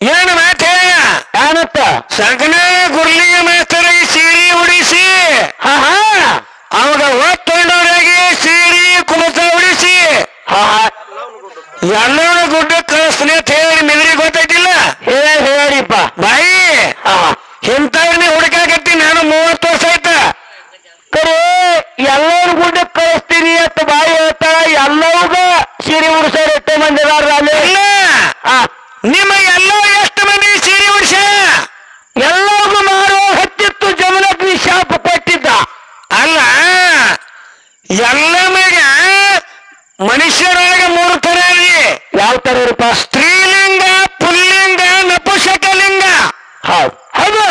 ಏನು ಮಾತ ಏನತ್ತ ಸಗಣ ಗುರ್ಲಿಯ ಮಾಸ್ತರಿಗೆ ಸೀರೆ ಉಡಿಸಿ. ಅವಾಗ ಹೊತ್ತೊಂಡವರಿಗೆ ಸೀರೆ ಕುಮತ ಉಡಿಸಿ. ಹಾ ಹಾ. ಗುಡ್ಡ ಕಳಿಸ್ತೀನಿ ಅಂತ ಹೇಳಿ ಮಿದ್ರಿ ಗೊತ್ತಾಯ್ತಿಲ್ಲ? ಹೇಳಿ ಹೇಳಿಪ್ಪ ಬಾಯಿ. ಇಂಥವ್ರನ್ನ ಹುಡುಕಾಕತ್ತಿ ನಾನು ಮೂವತ್ತು ವರ್ಷ ಆಯ್ತ? ಕರೆ ಎಲ್ಲರೂ ಗುಡ್ಡ ಕಳಿಸ್ತೀರಿ ಅಂತ ಬಾಯಿ ಹೇಳ್ತಾಳ ಎಲ್ಲವೂ ಸೀರೆ ಉಡಿಸೋರು ಎಷ್ಟೋ ಮಂದಿ ಅದಾರ ನಿಮ್ಮ ಎಲ್ಲ ಎಷ್ಟು ಮಂದಿ ಸೀರೆ ಉಡ್ಸ ಎಲ್ಲರಿಗೂ ಮಾರೋ ಹತ್ತಿತ್ತು ಜಮಲಗ್ನಿ ಶಾಪ ಕೊಟ್ಟಿದ್ದ ಅಲ್ಲ ಎಲ್ಲ ಮಗ ಮನುಷ್ಯರಾಗ ಮೂರು ತರ ಇದೆ. ಯಾವ ತರ ಇರಪ್ಪ ಸ್ತ್ರೀಲಿಂಗ ಪುಲ್ಲಿಂಗ ನಪುಷಕಲಿಂಗ ಹೌದು. ಹೌದು.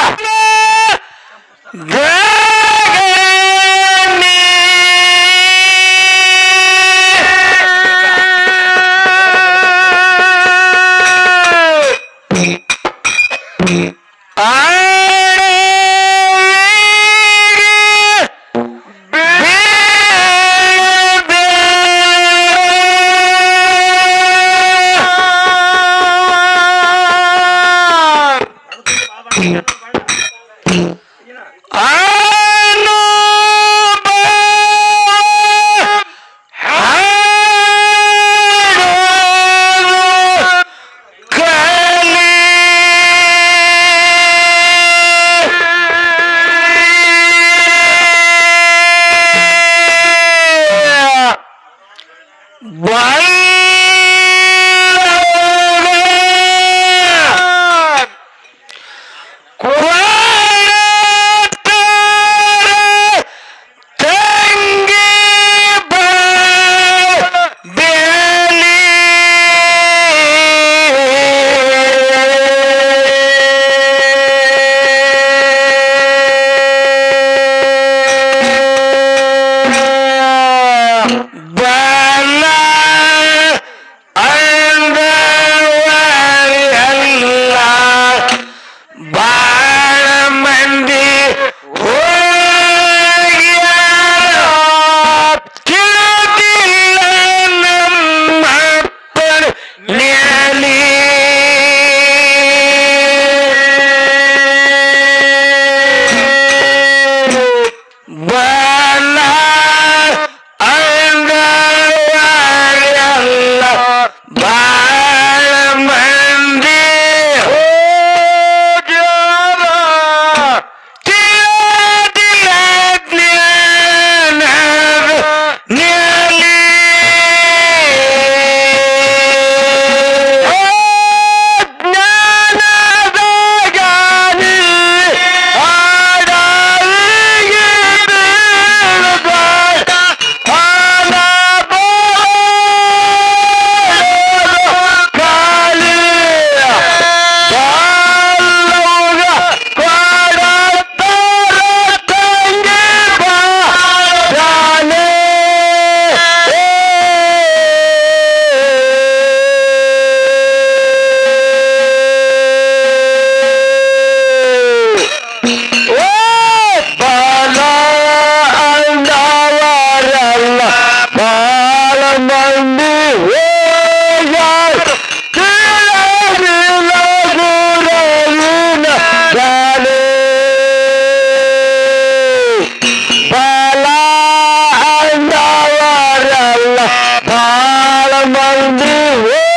Woo!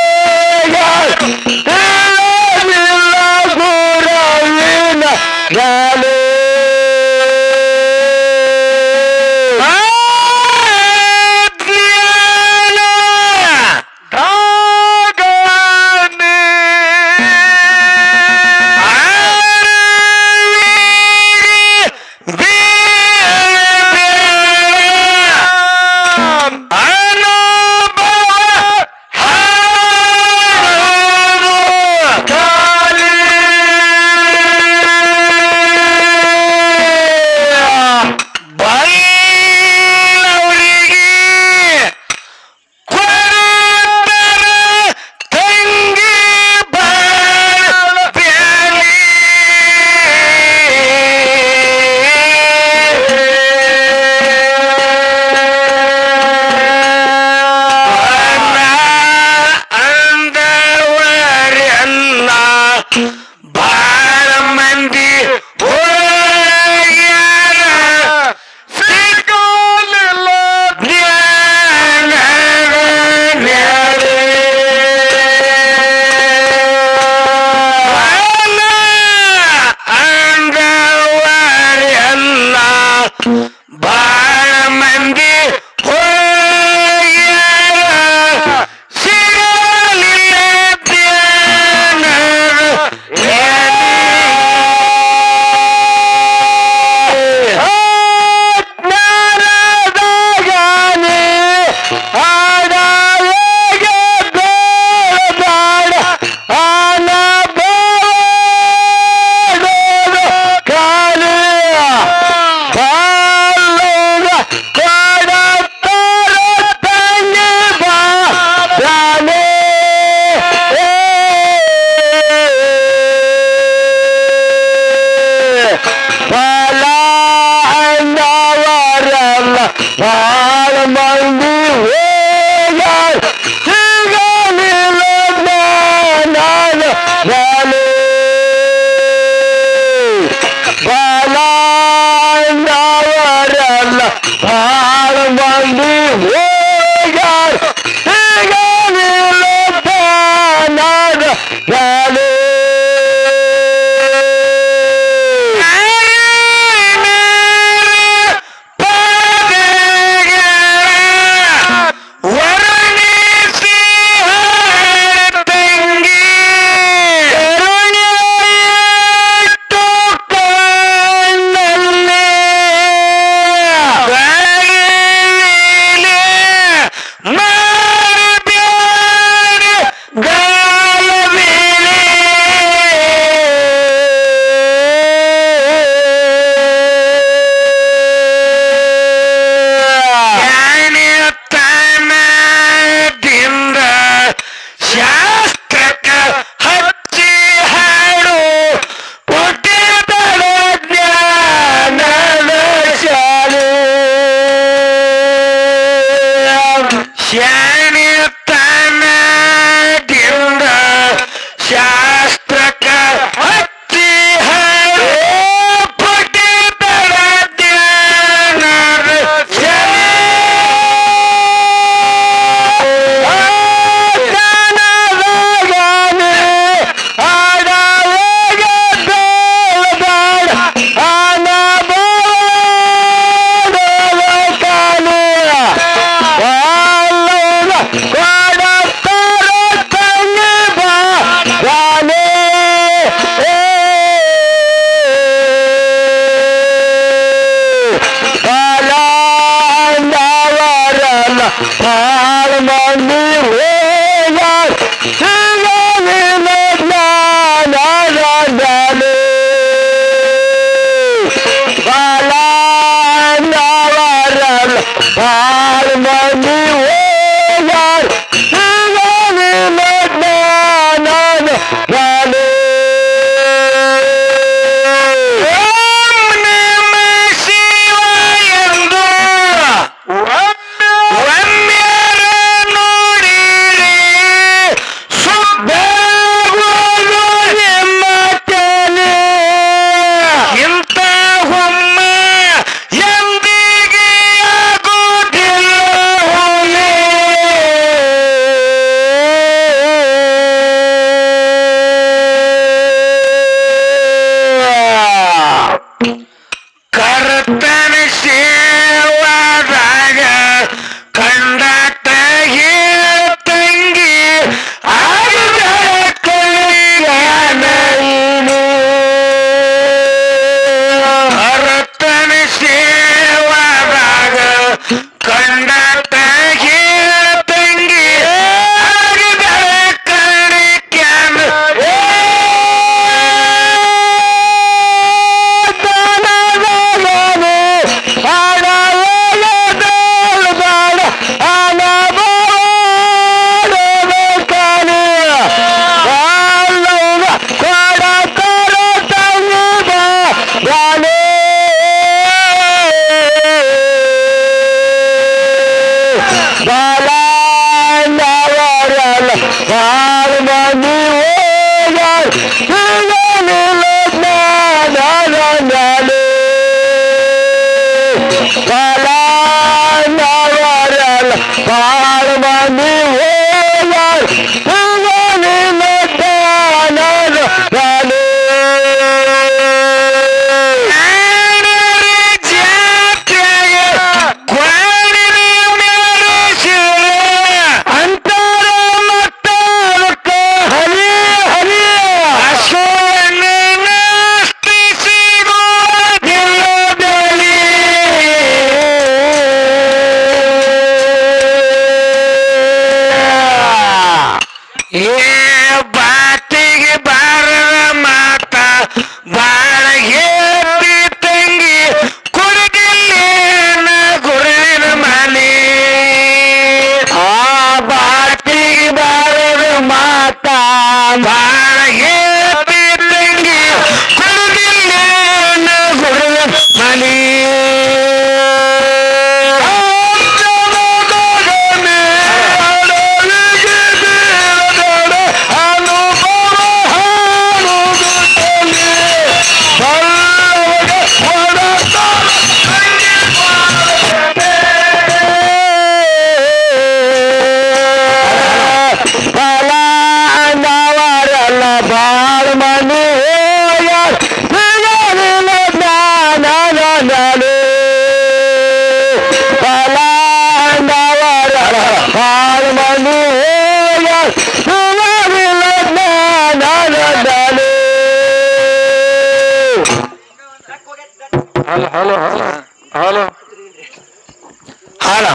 ಹಾಲು.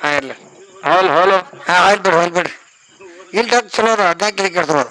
ಹಾಂ ಇರಲಿ. ಹೋಲ್ ಹೋಲು ಹಾಂ ಆಯ್ತು ಬಿಡ್ರಿ ಹೋಲ್ ಬಿಡ್ರಿ ಇಲ್ಲಿ ಚಲೋ ಅದ ಹದಿನಾಲ್ಕು ಕಿಲೋ ಕೇಳ್ತಾರೆ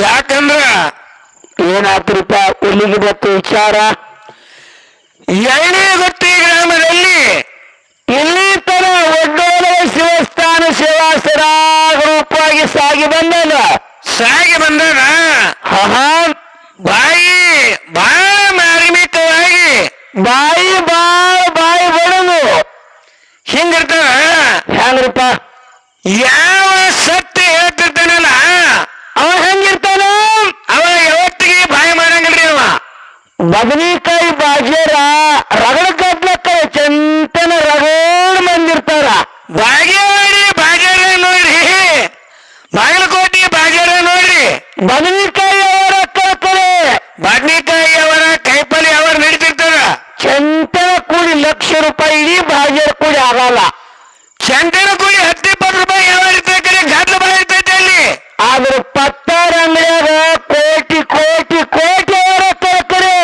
ಯಾಕಂದ್ರ ಏನಾತ್ರಿಪ್ಪ ಎಲ್ಲಿಗೆ ಬತ್ತು ವಿಚಾರ ಎರಡನೇ ಗೊತ್ತಿ ಗ್ರಾಮದಲ್ಲಿ. ಇಲ್ಲಿ ತರ ಒಡ್ಡೋಲ ಶಿವಸ್ಥಾನ ಶಿವಾಸರ ರೂಪವಾಗಿ ಸಾಗಿ ಬಂದಲ್ಲ ಸಾಗಿ ಬಂದಾಗ ಹಾ ಬಾಯಿ ಬಹಳ ಮಾರ್ಮಿಕವಾಗಿ. ಬಾಯಿ ಬಾಳ ಬಾಯಿ ಬಡದು. ಹಿಂಗಿರ್ತಾನ ಹೆಂಗ್ರಪ್ಪ ಯಾವ ಸತ್ಯ ಹೇಳ್ತಿರ್ತಾನಲ್ಲ? ಅವ ಹೆಂಗಿರ್ತಾನ ಅವ ಯಾವತ್ತಿಗೆ ಬಾಯಿ ಮಾಡಂಗಿಲ್ರಿ ಅವ ಬದನೆಕಾಯಿ ಬಾಜಾರ ರಗಡ ಕದ್ಲಕ್ಕ ಚಂತನ ರಗಡ್ ಬಂದಿರ್ತಾರ ಬಾಗೇವಾಡಿ ಬಾಜಾರ ನೋಡ್ರಿ. ಬಾಗಲಕೋಟೆ ಬಾಜಾರ ನೋಡ್ರಿ. ಬದನೆಕಾಯಿ ಅವರ ಕಳ್ಕರೆ ಬದ್ನಿಕಾಯಿ ಅವರ ಕೈಪಲ್ಲಿ ಅವರ ನಡೀತಿರ್ತಾರ. ಚಂತನ ಕೂಡಿ ಲಕ್ಷ ರೂಪಾಯಿ ಇಡೀ ಬಾಜರ್ ಕೂಡಿ ಆಗಲ್ಲ. ಚಂತನ ಕೂಡಿ ಹತ್ತು ಇಪ್ಪತ್ತು ರೂಪಾಯಿ ಯಾವ ಇರ್ತೈತೆ ಗಾತ್ರ ಬರ ಇರ್ತೈತೆ ಅಲ್ಲಿ. ಆದ್ರೆ ಪತ್ತಾರ ಅಂಗಡಿಯಾಗ ಕೋಟಿ ಕೋಟಿ ಕೋಟಿ ಅವರ ಕಳ್ಕರೆ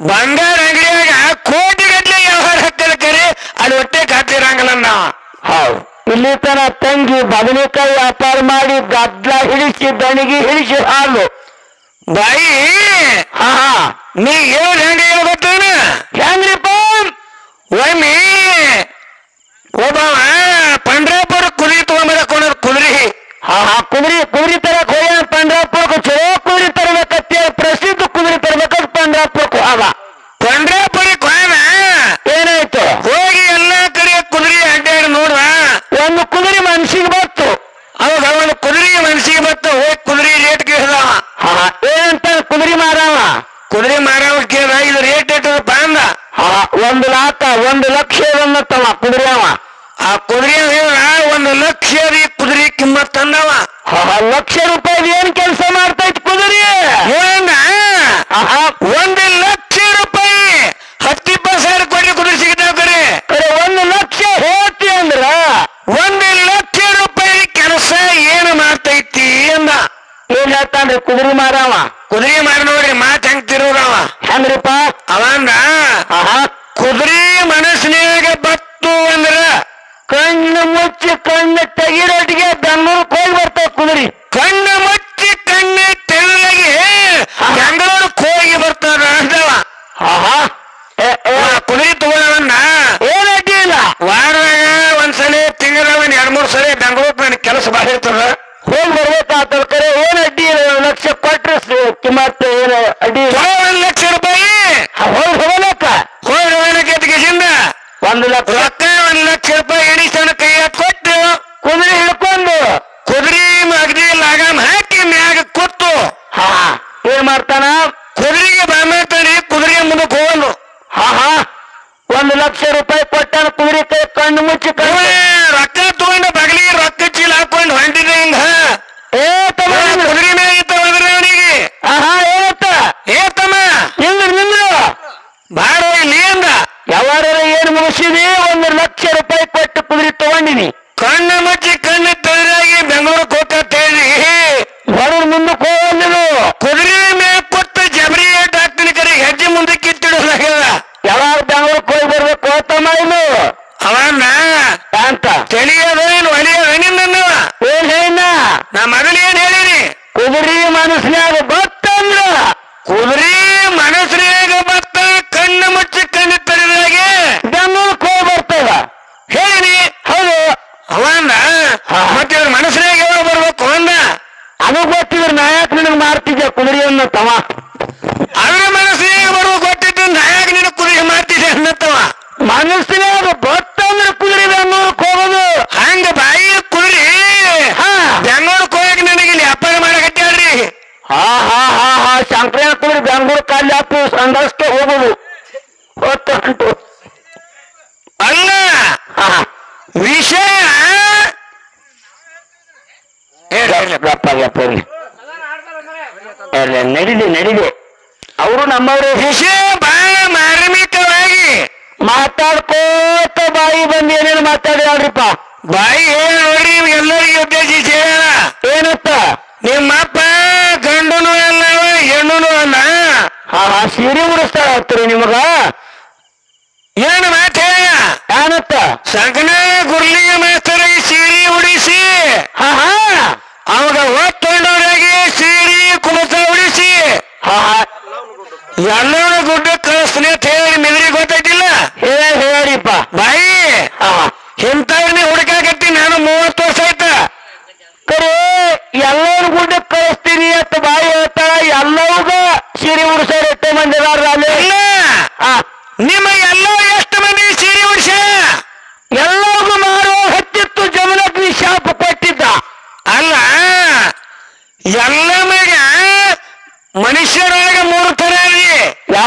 ಬಂಗಾರ ಅಂಗಡಿಯಾಗ ಕೋಟಿ ಗಟ್ಟಲೆ ವ್ಯವಹಾರ ಹಾಕ್ತಾರೆ ಕರೆ ಅಲ್ಲಿ ಹೊಟ್ಟೆ ಕಾತಿರಂಗಲ್ಲ ಹೌದು. ಇಲ್ಲಿ ತನ ತಂಗಿ ಬದನೆಕಾಯಿ ವ್ಯಾಪಾರ ಮಾಡಿ ಗದ್ಲ ಹಿಡಿಸಿ ದಣಿಗಿ ಹಿಡಿಸಿ ಹಾಲು. ಬಾಯಿ ಹಾ ನೀ ಏನ್ ಹೆಂಗ ಹೇಳ್ಬೇಕೇನ ಹೆಂಗ್ರಿಪ್ಪ? ಒಮ್ಮೆ ಒಬ್ಬ ಪಂಡ್ರಾಪುರ ಕುದುರೆ ತಗೊಂಬರಕೊಂಡ್ರ ಕುದುರೆ. ಹಾ ಹಾ. ಕುದುರೆ ಕುದುರೆ ತರ ಹೋಗ್ಯಾನ ಪಂಡ್ರಾಪುರಕ್ಕೆ ಚಲೋ ಕುದುರೆ ತರಬೇಕಂತ ಪ್ರಸಿದ್ಧ ಕುದುರೆ ತರಬೇಕಂತ ಪಂಡ್ರಾಪುರಕ್ಕೆ ಹೋಗ ಪಂಡ್ರಾಪುರಕ್ಕೆ ಹೋದ ಏನಾಯ್ತು ಹೋಗಿ ಎಲ್ಲಾ ಕಡೆ ಕುದುರೆ ಅಡ್ಡಾಡಿ ನೋಡ್ದ ಒಂದು ಕುದುರೆ ಮನ್ಸಿಗೆ ಬಂತು ಅವಾಗ ಅವನು ಕುದುರೆ ಮನಸ್ಸಿಗೆ ಬತ್ತು ಹೋಗಿ ಕುದುರೆ ರೇಟ್ ಕೇಳ್ದವ ಹಾ ಹಾ ಏನಂತ ಕುದುರೆ ಮಾರವ ಕುದುರೆ ಮಾರವ ಕೇಳ್ದ ಇದು ರೇಟ್ ಎಟ್ಟದಪ್ಪ ಅಂದ ಹಾ ಒಂದು ಲಾಕ ಒಂದು ಲಕ್ಷ ಬಂದತ್ತವ ಕುದುರೆ ಅವ ಆ ಕುದುರೆ ಹೇಳ ಒಂದು ಲಕ್ಷ ರೀ ಕುದುರೆ ಕಿಮ್ಮತ್ ತಂದವ. ಹಾ ಹಾ, ಲಕ್ಷ ರೂಪಾಯಿ ಏನ್ ಕೆಲಸ ಮಾಡ್ತೈತಿ ಕುದುರೆ? ಏನ? ಹಾ ಹಾ ಒಂದು ಲಕ್ಷ ರೂಪಾಯಿ ಹತ್ತಿಪ್ಪತ್ತು ಸಾವಿರ ಕೊಟ್ಟು ಕುದುರೆ ಸಿಗ್ತಾವ ಕರೆ. ಕರೆ ಒಂದು ಲಕ್ಷ ಹೇಳ್ತಿ ಅಂದ್ರ? ಒಂದು ಲಕ್ಷ ರೂಪಾಯಿ ಕೆಲಸ ಏನು ಮಾಡ್ತೈತಿ ಅಂದ. ಏನ್ ಹೇಳ್ತಾನ್ರಿ ಕುದುರೆ ಮಾರವ? ಕುದುರೆ ಮಾರಿ ನೋಡ್ರಿ ಮಾತ್ ಹೆಂಗ್ ತಿರುಗವ. ಹೆಂಗ್ರಿಪ್ಪ? ಅವಂದ ಆಹಾ ಕುದುರೆ ಮನಸ್ಸಿನಾಗ ಬತ್ತು ಅಂದ್ರ ಕಣ್ಣು ಮುಚ್ಚಿ ಕಣ್ಣು ತೆಗಿರೋಟಿಗೆ ಬೆಂಗಳೂರಿಗೆ ಹೋಗಿ ಬರ್ತಾವ ಕುದುರೆ ಕಣ್ಣು ಮುಚ್ಚಿ ಕಣ್ಣು ತೆಳ್ಳಗೆ ಬೆಂಗಳೂರಿಗೆ ಹೋಗಿ ಬರ್ತಾರ ಅಂದವ ಆಹಾ ಏ, ಏ, ಆ ಕುದುರೆ ತಗೊಳ್ಳವನ್ನ ಏನ್ ಅಡ್ಡಿ ಇಲ್ಲ ವಾರದಾಗ ಒಂದ್ಸಲ ತಿಂಗಳ ಒಂದ್ ಎರಡ್ ಮೂರ್ ಸಲ ಬೆಂಗಳೂರು ನನಗೆ ಕೆಲಸ ಬಾಳ ಇರ್ತದ ಹೋಗಿ ಬರ್ಬೇಕಾಗ್ತದ ಕರೆ ಏನ್ ಅಡ್ಡಿ ಇಲ್ಲ ಒಂದ್ ಲಕ್ಷ ಕೊಟ್ರೆ ಸ- ಕಿಮ್ಮತ್ ಏನ್ ಅಡ್ಡಿ ಇಲ್ಲ ತಗೋ ಒಂದ್ ಲಕ್ಷ ರೂಪಾಯಿ ಹೋಗಿ ಹೋಗಲಕ್ಕ ಹೋಗಿ ರೋಣಕೆತ್ತಿಗೆಸಿಂದ ಒಂದು ಲಕ್ಷ ರೊಕ್ಕ ಒಂದ್ ಲಕ್ಷ ರೂಪಾಯಿ ಎಣಿಸನ ಕೈ ಕೊಟ್ಟು ಕುದುರೆ ಹಿಡ್ಕೊಂಡು ಕುದುರೆ ಅಗದಿ ಲಾಗಾಮ್ ಹಾಕಿ ಮ್ಯಾಗ ಕೂತು ಹಾ ಏನ್ ಮಾಡ್ತಾನ ಕುದುರೆಗೆ ಬಾಮರ್ತಾನೆ ಕುದುರೆ ಮುಂದಕ್ಕೆ ಹೋಗಲು ಹಾ ಹಾ ಒಂದು ಲಕ್ಷ ರೂಪಾಯಿ ಕೊಟ್ಟಾನ ಕುದುರೆ ಕೈ ಕಣ್ಣು ಮುಚ್ಚಿ ಕಣ್ಣು ರೊಕ್ಕ ತಗೊಂಡು ಬಗಲಿಗೆ ರೊಕ್ಕ ಚೀಲ ಹಾಕೊಂಡು ಹೊಂಟಿದೆ ಹಿಂಗ ಏ ತಮ್ಮ ಅವ ನಿಂದ್ರು. ಕುದುರೆ ಮ್ಯಾಗ ಇತ್ತ ಹೋದ್ರೆ ಅವನಿಗೆ ಆಹಾ ಏನತ್ತ ಏ ತಮ್ಮ ನಿಂದ್ರು ನಿಂದ್ರು ಬಾರೋ ಇಲ್ಲಿ ಅಂದ ಯಾವಾರ ಏನ್ ಮುಗಿಸಿದಿ ಒಂದು ಲಕ್ಷ ರೂಪಾಯಿ ಕೊಟ್ಟು ಕುದುರೆ ತಗೊಂಡಿನಿ ಕಣ್ಣು ಮುಚ್ಚಿ ಕಣ್ಣು ತೆರೆದಾಗಿ ಬೆಂಗಳೂರಿಗೆ ಹೋಗ್ತಾ ಹೇಳಿ ಬಡವ್ರ ಮುಂದಕ್ಕೆ ಹೋಗಲ್ಲಿದು ಕುದುರೆ ಮ್ಯಾಗ ಕೊಟ್ಟು ಜಬರಿ ಏಟ್ ಹಾಕ್ತೀನಿ ಕರೆ ಹೆಜ್ಜೆ ಮುಂದಕ್ಕೆ ಕಿತ್ತಿಡೋದಾಗಲ್ಲ ಯಾವಾಗ ಬೆಂಗಳೂರಿಗೆ ಹೋಗಿ ಬರ್ಬೇಕು ತಮ್ಮ ಇದು ಅವನ್ನ ಅಂತ ತಿಳಿಯೋದು ಏನು ಒಲಿಯೋದು ನಿನ್ನವ ಏನ್ ಹೇಳಿನ ನಾ ಮೊದಲು ಏನ್ ಹೇಳಿನಿ ಕುದುರೆ ಮನಸ್ಸಿನಾಗ ಬತ್ತಂದ್ರ ಕುದುರೆ ಮನಸ್ಸಿನಾಗ ಬತ್ತ ಕಣ್ಣು ಮುಚ್ಚಿ ಕಣ್ಣು ತೆರೆದಾಗೆ ಬೆಂಗಳೂರಿಗೆ ಹೋಗಿ ಬರ್ತದ ಹೇಳಿನಿ ಹೌದು ಅವಂದ ಮತ್ತೆ ಇವ್ರ ಮನಸ್ಸಿನಾಗ ಯಾವಾಗ ಬರ್ಬೇಕು? ಅಂದ ಅದು ಗೊತ್ತಿದ್ರೆ ನಾ ಯಾಕೆ ನಿನಗೆ ಕುದುರೆಯನ್ನು ತವ? ಅವ್ರ ಮನಸ್ಸಿನಾಗ ಬರ್ಬೇಕು ಗೊತ್ತಿದ್ದು ನಾಯಾಗ ನೀನು ಕುದುರೆ ಮಾಡ್ತಿದ್ದೆ ಅನ್ನತ್ತವ ಮನಸ್ಸಿನಾಗ ಬತ್ತಂದ್ರ ಕುದುರೆ ಬೆಂಗಳೂರಿಗೆ ಹೋಗೋದು ಹಂಗ ಬಾಯಿ ಕುದುರೆ ಹಾ ಬೆಂಗಳೂರಿಗೆ ಹೋಗಕ್ಕೆ ನನಗೆ ಇಲ್ಲಿ ವ್ಯಾಪಾರ ಮಾಡಕತ್ತಾಳ್ರಿ ಹಾ ಹಾ ಹಾ ಹಾ ಶಂಕರಣ್ಣ ಕುದುರೆ ಬೆಂಗಳೂರು ಕಾಲಿ ಹಾಕಿ ಸಂದರ್ಶಕ್ಕೆ ಹೋಗೋದು ಹೊತ್ತು ಅಲ್ಲ ಹಾ ವಿಷಯ ಹೇಳಿ ಹೇಳಿ ಗಪ್ಪ ಗಪ್ಪ ಇರ್ಲಿ. ನಡಿಲಿ ಅವರು ನಮ್ಮವರು. ವಿಷಯ ಬಹಳ ಮಾರ್ಮಿಕವಾಗಿ. ಮಾತಾಡ್ಕೋತ ಬಾಯಿ ಬಂದು ಏನೇನು ಮಾತಾಡಿ ಹೇಳ್ರಿಪ್ಪ. ಬಾಯಿ ಏನ್ ನೋಡ್ರಿ ಎಲ್ಲರಿಗೂ ಉದ್ದೇಶಿಸಿ ಹೇಳ ಏನತ್ತ ನಿಮ್ಮಪ್ಪ ಗಂಡನು ಅಲ್ಲ ಹೆಣ್ಣುನು ಅಲ್ಲ. ಹೇಳ್ತೀರಿ ನಿಮಗ? ಏನು ಮಾತು ಹೇಳ? ಏನತ್ತ ಸಗಣ ಗುರ್ಲಿಂಗ ಮಾಸ್ತರಿಗೆ ಸೀರೆ ಉಡಿಸಿ ಹಾ ಹಾ ಅವಾಗ ಒತ್ತೊಂಡವರಾಗಿ ಸೀರೆ ಕುಮಸ ಉಡಿಸಿ ಹಾ ಹಾ ಎಲ್ಲವನ್ನ ಗುಡ್ಡ ಕಳಿಸ್ತೀನಿ ಅಂತ ಹೇಳಿ ಮಿದ್ರಿಗೆ ಗೊತ್ತಾಯ್ತಿಲ್ಲ? ಹೇಳ ಹೇಳಿಪ್ಪ. ಬಾಯಿ? ಇಂಥವ್ರನ್ನೇ ಹುಡುಕಾಕತ್ತಿ ನಾನು ಮೂವತ್ತು ವರ್ಷ ಆಯ್ತ. ಕರೆ ಎಲ್ಲರ ಗುಡ್ಡ ಕಳಿಸ್ತೀನಿ ಅಂತ ಬಾಯಿ ಹೇಳ್ತಾ ಎಲ್ಲವೂ ಸೀರೆ ಉಡ್ಸಾರ ಎಷ್ಟೋ ಮಂದಿ ಅಲ್ಲಿ. ನಿಮ್ಮ ಎಲ್ಲ ಎಷ್ಟು ಮಂದಿ ಸೀರೆ ಉಡ್ಸ ಎಲ್ಲರಿಗೂ ಮಾಡುವ ಹತ್ತಿತ್ತು ಜಮನಕ್ಕೆ ಶಾಪ ಕೊಟ್ಟಿದ್ದ. ಅಲ್ಲ ಎಲ್ಲ ಮನುಷ್ಯರೊಳಗ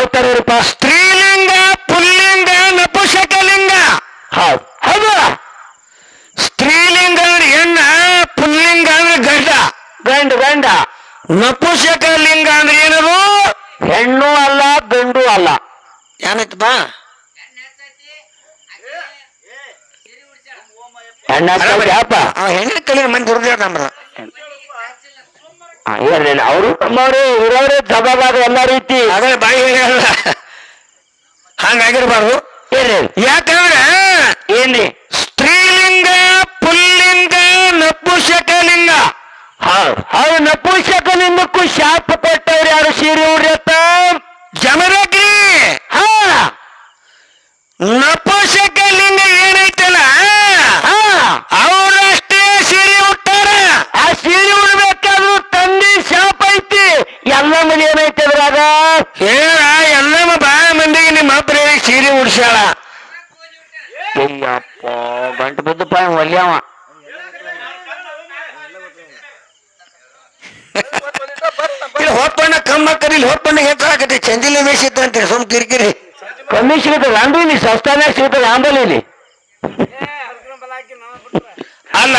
ಯಾವ ತರ ಇರಪ್ಪ ಸ್ತ್ರೀಲಿಂಗ ಪುಲ್ಲಿಂಗ ನಪುಷಕಲಿಂಗ ಹೌದು. ಹೌದು. ಸ್ತ್ರೀಲಿಂಗ ಅಂದ್ರೆ ಹೆಣ್ಣ ಪುಲ್ಲಿಂಗ ಅಂದ್ರೆ ಗಂಡ. ಗಂಡು ಗಂಡ. ನಪುಷಕಲಿಂಗ ಅಂದ್ರೆ ಏನದು? ಹೆಣ್ಣು ಅಲ್ಲ ಗಂಡು ಅಲ್ಲ. ಏನಾಯ್ತು ಬಾ. ಹೆಣ್ಣ ಯಾಪ ಅವ ಹೆಣ್ಣ ಕಲಿಯ ಮಂದಿ ದುರ್ದ ನಮ್ದು ಇರಲಿಲ್ಲ ಅವರು ತಮ್ಮವರು ಇರೋರು ಜವಾಬಾದ ಎಲ್ಲ ರೀತಿ. ಅದೇ ಬಾಯಿ ಹೇಳಲ್ಲ ಹಂಗಾಗಿರ್ಬಾರ್ದು. ಯಾಕಂದ್ರೆ ಏನ್ರಿ? ಸ್ತ್ರೀಲಿಂಗ ಪುಲ್ಲಿಂಗ ನಪುಷಕಲಿಂಗ ಹೌದು. ನಪುಷಕಲಿಂಗಕ್ಕೂ ಶಾಪ ಕೊಟ್ಟವ್ರು ಯಾರು? ಸೀರೆ ಉಡ್ರತ್ತ ಜಮರಗ್ರಿ ಹಾ ನಪುಷಕಲಿಂಗ ಏನೈತಲ್ಲ ಹಾ ಅವರಷ್ಟೇ ಸೀರೆ ಉಟ್ಟಾರ ಆ ಸೀರೆ ಉಡ್ಬೇಕಾದ್ರೂ ತಂದಿ ಶಾಪ ಐತಿ ಎಲ್ಲ ಮನೆ ಏನೈತಿ ಅದ್ರಾಗ ಹೇಳ ಎಲ್ಲ ಬಾ ಮಂದಿಗೆ ನಿಮ್ಮ ಅಬ್ಬರೇ ಸೀರೆ ಉಡ್ಸ್ಯಾಳ ಅಯ್ಯಪ್ಪ ಗಂಟು ಬಿದ್ದಪ್ಪ ಇವ ಒಲ್ಯಾವ ಇಲ್ಲಿ ಹೊತ್ತಣ್ಣ ಕಮ್ಮ ಕರಿ ಇಲ್ಲಿ ಹೊತ್ತಣ್ಣ ಹೆಚ್ಚಾಕತಿ ಚಂದಿಲಿ ಮೇಸಿತ್ತು ಅಂತೀರಿ ಸುಮ್ ಕಿರಿಕಿರಿ ಕಮ್ಮಿ ಸಿಗ್ತದ ಅಂದ್ರಿ ನೀ ಸಸ್ತಾನಾಗ ಸಿಗ್ತದ ಆಂಬಲಿ ಅಲ್ಲ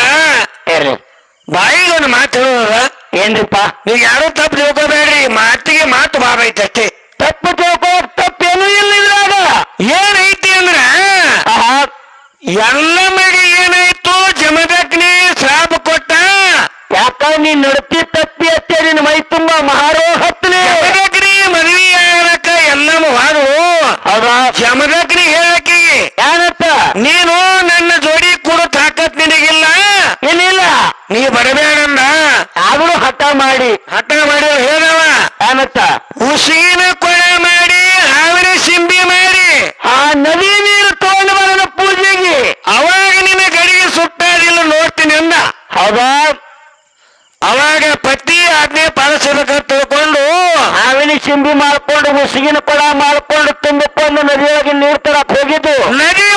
ಇರ್ಲಿ ಬಾಯಿಗೆ ಒಂದು ಮಾತು ಹೇಳೋದ ಏನ್ರಿಪ್ಪ? ನೀವು ಯಾರು ತಪ್ಪು ತಿಳ್ಕೋಬೇಡ್ರಿ ಮಾತಿಗೆ ಮಾತು ಬಾಬೈತೆ ಅಷ್ಟೇ. ತಪ್ಪು ತಿಳ್ಕೋ ತಪ್ಪೇನು ಇಲ್ಲ ಇದ್ರಾಗ. ಏನೈತಿ ಅಂದ್ರ ಎಲ್ಲ ಮಗ ಏನಾಯ್ತು ಜಮದಗ್ನಿ ಶ್ರಾಪ ಕೊಟ್ಟ? ಯಾಕ ನೀನ್ ನಡತಿ ನದಿ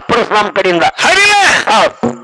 ಅಪ್ಪರ ಸ್ವಾಮಿ ಕಡೆಯಿಂದ. ಹೌದು.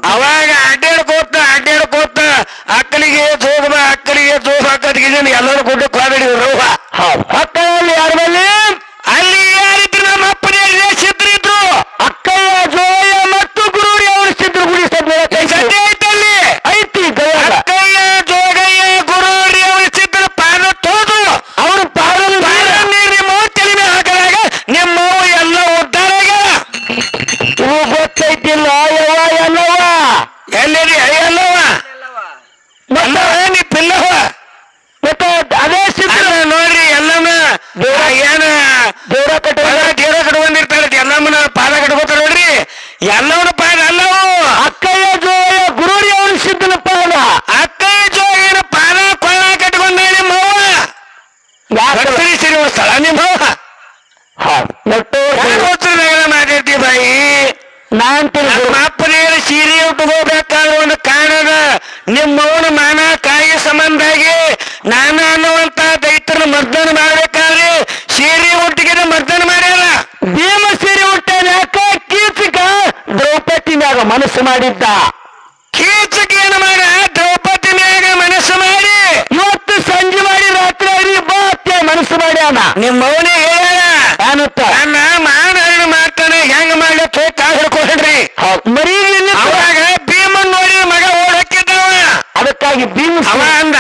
ಅದಕ್ಕಾಗಿ ಭೀಮ್ ಅವ ಅಂದ